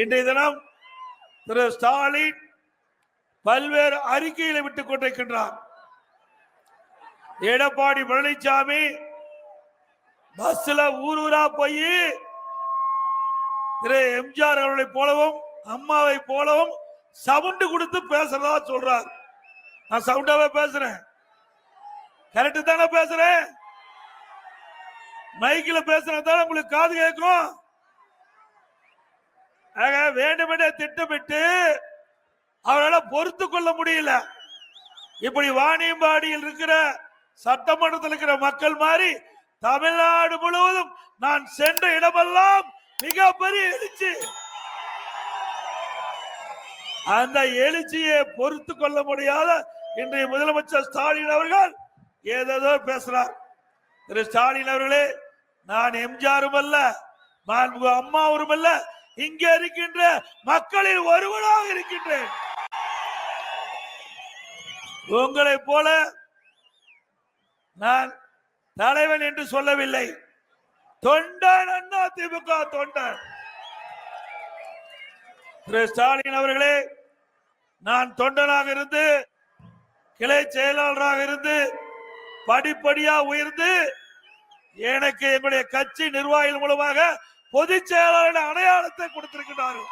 இன்றைய தினம் திரு ஸ்டாலின் பல்வேறு அறிக்கைகளை விட்டுக் கொண்டிருக்கின்றார். எடப்பாடி பழனிசாமி பஸ்ல ஊர் ஊரா போய் திரு எம்ஜிஆர் அவர்களை போலவும் அம்மாவை போலவும் சவுண்டு கொடுத்து பேசுறதா சொல்றார். நான் சவுண்டாவே பேசுறேன். கரெக்ட் தானே பேசுறேன்? மைக்கில் பேசுறதால உங்களுக்கு காது கேட்கும்? ஆக வேண்டுமென்றே திட்டமிட்டு அவரால் பொறுத்து கொள்ள முடியல. இப்படி வாணியம்பாடியில் இருக்கிற சட்டமன்றத்தில் இருக்கிற மக்கள் மாதிரி தமிழ்நாடு முழுவதும் நான் சென்ற இடமெல்லாம் மிகப்பெரிய எழுச்சி. அந்த எழுச்சியை பொறுத்து கொள்ள முடியாத இன்றைய முதலமைச்சர் ஸ்டாலின் அவர்கள் ஏதேதோ பேசுறார். திரு ஸ்டாலின் அவர்களே நான் எம்ஜிஆரும் அல்ல நான் அம்மாவும் அல்ல இங்கே இருக்கின்ற மக்களில் ஒருவனாக இருக்கின்றேன். உங்களை போல நான் தலைவன் என்று சொல்லவில்லை. தொண்டன் அண்ணா திமுக தொண்டன். திரு ஸ்டாலின் அவர்களே நான் தொண்டனாக இருந்து கிளை செயலாளராக இருந்து படிப்படியா உயர்ந்து எனக்கு எங்களுடைய கட்சி நிர்வாகிகள் மூலமாக பொதுச் செயலாளர் அடையாளத்தை கொடுத்திருக்கிறார்கள்